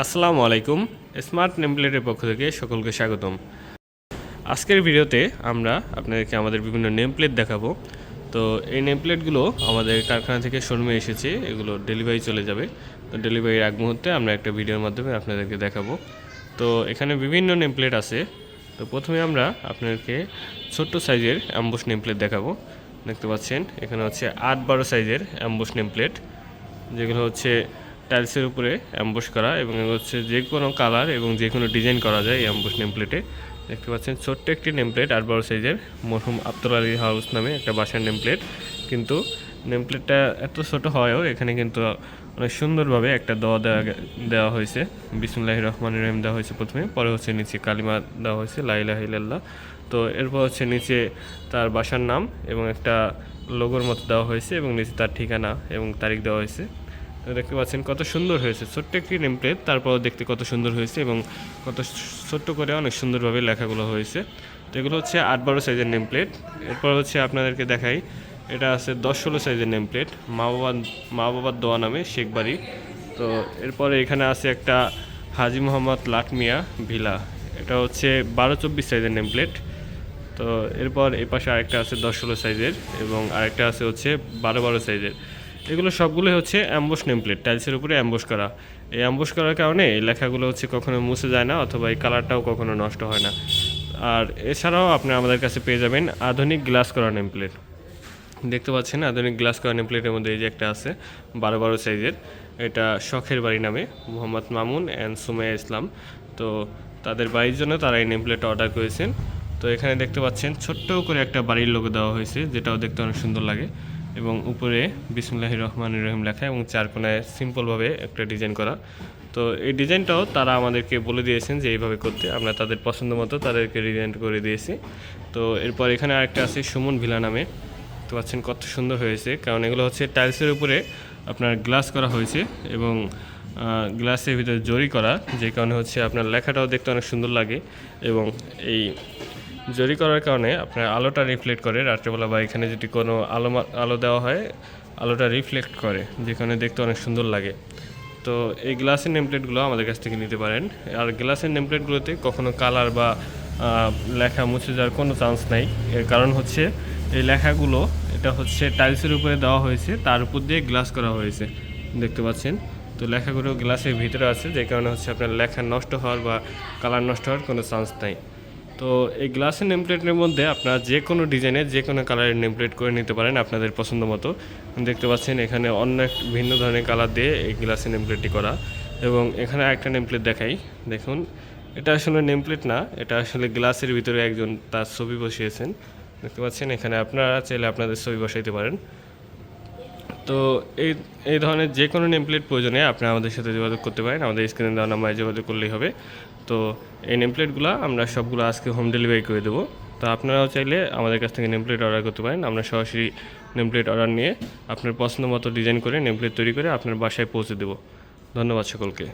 আসসালামু আলাইকুম স্মার্ট নেমপ্লেটের পক্ষ থেকে সকলকে স্বাগতম। আজকের ভিডিওতে আমরা আপনাদেরকে আমাদের বিভিন্ন নেমপ্লেট দেখাবো। তো এই নেমপ্লেটগুলো আমাদের কারখানা থেকে শোরুমে এসেছে, এগুলো ডেলিভারি চলে যাবে। তো ডেলিভারির আগ মুহূর্তে আমরা একটা ভিডিওর মাধ্যমে আপনাদেরকে দেখাবো। তো এখানে বিভিন্ন নেমপ্লেট আছে। তো প্রথমে আমরা আপনাদেরকে ছোট্ট সাইজের অ্যাম্বুশ নেমপ্লেট দেখাবো। দেখতে পাচ্ছেন, এখানে হচ্ছে আট বারো সাইজের অ্যাম্বুশ নেমপ্লেট, যেগুলো হচ্ছে টাইলসের উপরে অ্যাম্বুশ করা এবং হচ্ছে যে কোনো কালার এবং যে কোনো ডিজাইন করা যায় এই অ্যাম্বুশ নেমপ্লেটে। দেখতে পাচ্ছেন ছোট্ট একটি নেমপ্লেট আট বড় সাইজের মরহুম আব্দুল আলী হাউস নামে একটা বাসার নেমপ্লেট। কিন্তু নেমপ্লেটটা এত ছোট হওয়াও এখানে কিন্তু অনেক সুন্দরভাবে একটা দোয়া দেওয়া দেওয়া হয়েছে। বিসমুল্লাহ রহমান রহিম দেওয়া হয়েছে প্রথমে, পরে হচ্ছে নিচে কালিমা দেওয়া হয়েছে লাইলাহ ইল্লাল্লাহ। তো এরপর হচ্ছে নিচে তার বাসার নাম এবং একটা লোগোর মতো দেওয়া হয়েছে এবং নিচে তার ঠিকানা এবং তারিখ দেওয়া হয়েছে। দেখতে পাচ্ছেন কত সুন্দর হয়েছে। ছোট্ট একটি নেম প্লেট তারপর দেখতে কত সুন্দর হয়েছে এবং কত ছোট্ট করে অনেক সুন্দরভাবে লেখাগুলো হয়েছে। তো এগুলো হচ্ছে আট বারো সাইজের নেম প্লেট এরপর হচ্ছে আপনাদেরকে দেখাই, এটা আছে দশ ষোলো সাইজের নেম প্লেট মা বাবা, মা বাবার দোয়া নামে শেখ বাড়ি। তো এরপরে এখানে আছে একটা হাজি মোহাম্মদ লাটমিয়া ভিলা, এটা হচ্ছে বারো চব্বিশ সাইজের নেম প্লেট তো এরপর এই পাশে আরেকটা আছে দশ ষোলো সাইজের এবং আরেকটা আছে হচ্ছে বারো বারো সাইজের। এগুলো সবগুলোই হচ্ছে অ্যাম্বুশ নেমপ্লেট টাইলসের উপরে অ্যাম্বুশ করা। এই অ্যাম্বুশ করার কারণে এই লেখাগুলো হচ্ছে কখনো মুছে যায় না অথবা এই কালারটাও কখনো নষ্ট হয় না। আর এছাড়াও আপনি আমাদের কাছে পেয়ে যাবেন আধুনিক গ্লাস করা নেমপ্লেট দেখতে পাচ্ছেন আধুনিক গ্লাস করা নেমপ্লেটের মধ্যে এই যে একটা আছে, বারো বারো সাইজের এটা শখের বাড়ি নামে, মোহাম্মদ মামুন অ্যান্ড সুমাইয়া ইসলাম। তো তাদের বাড়ির জন্য তারা এই নেমপ্লেটটা অর্ডার করেছেন। তো এখানে দেখতে পাচ্ছেন ছোট্ট করে একটা বাড়ির লোগো দেওয়া হয়েছে, যেটাও দেখতে অনেক সুন্দর লাগে। এবং উপরে বিসমুল্লাহ রহমান রহিম লেখা এবং চার কোনায় সিম্পলভাবে একটা ডিজাইন করা। তো এই ডিজাইনটাও তারা আমাদেরকে বলে দিয়েছেন যে এইভাবে করতে। আমরা তাদের পছন্দ মতো তাদেরকে ডিজাইন করে দিয়েছি। তো এরপর এখানে আরেকটা আছে সুমন ভিলা নামে। দেখতে পাচ্ছেন কত সুন্দর হয়েছে। কারণ এগুলো হচ্ছে টাইলসের উপরে আপনার গ্লাস করা হয়েছে এবং গ্লাসের ভিতরে জরি করা, যে কারণে হচ্ছে আপনার লেখাটাও দেখতে অনেক সুন্দর লাগে এবং এই জরি করার কারণে আপনার আলোটা রিফ্লেক্ট করে। রাত্রেবেলা বা এখানে যদি কোনো আলো আলো দেওয়া হয়, আলোটা রিফ্লেক্ট করে, যেখানে দেখতে অনেক সুন্দর লাগে। তো এই গ্লাসের নেমপ্লেটগুলো আমাদের কাছ থেকে নিতে পারেন। আর গ্লাসের নেমপ্লেটগুলোতে কখনো কালার বা লেখা মুছে যাওয়ার কোনো চান্স নাই। এর কারণ হচ্ছে, এই লেখাগুলো, এটা হচ্ছে টাইলসের উপরে দেওয়া হয়েছে, তার উপর দিয়ে গ্লাস করা হয়েছে। দেখতে পাচ্ছেন? তো লেখাগুলো গ্লাসের ভিতরে আছে, যে কারণে হচ্ছে আপনার লেখা নষ্ট হওয়ার বা কালার নষ্ট হওয়ার কোনো চান্স নাই। তো এই গ্লাসের নেমপ্লেটের মধ্যে আপনারা যে কোনো ডিজাইনের যে কোনো কালারের নেমপ্লেট করে নিতে পারেন আপনাদের পছন্দ মতো। দেখতে পাচ্ছেন এখানে অনেক ভিন্ন ধরনের কালার দিয়ে এই গ্লাসের নেমপ্লেটটি করা। এবং এখানে একটা নেমপ্লেট দেখাই। দেখুন, এটা আসলে নেমপ্লেট না, এটা আসলে গ্লাসের ভিতরে একজন তার ছবি বসিয়েছেন। দেখতে পাচ্ছেন, এখানে আপনারা চাইলে আপনাদের ছবি বসাইতে পারেন। তো এই এই ধরনের যে কোনো নেমপ্লেট প্রয়োজনে আপনি আমাদের সাথে যোগাযোগ করতে পারেন। আমাদের স্ক্রিনে দেওয়া নাম্বারে যোগাযোগ করলেই হবে। তো এই নেমপ্লেটগুলো আমরা সবগুলো আজকে হোম ডেলিভারি করে দেবো। তো আপনারাও চাইলে আমাদের কাছ থেকে নেমপ্লেট অর্ডার করতে পারেন। আমরা সরাসরি নেমপ্লেট অর্ডার নিয়ে আপনার পছন্দ মতো ডিজাইন করে নেমপ্লেট তৈরি করে আপনার বাসায় পৌঁছে দেবো। ধন্যবাদ সকলকে।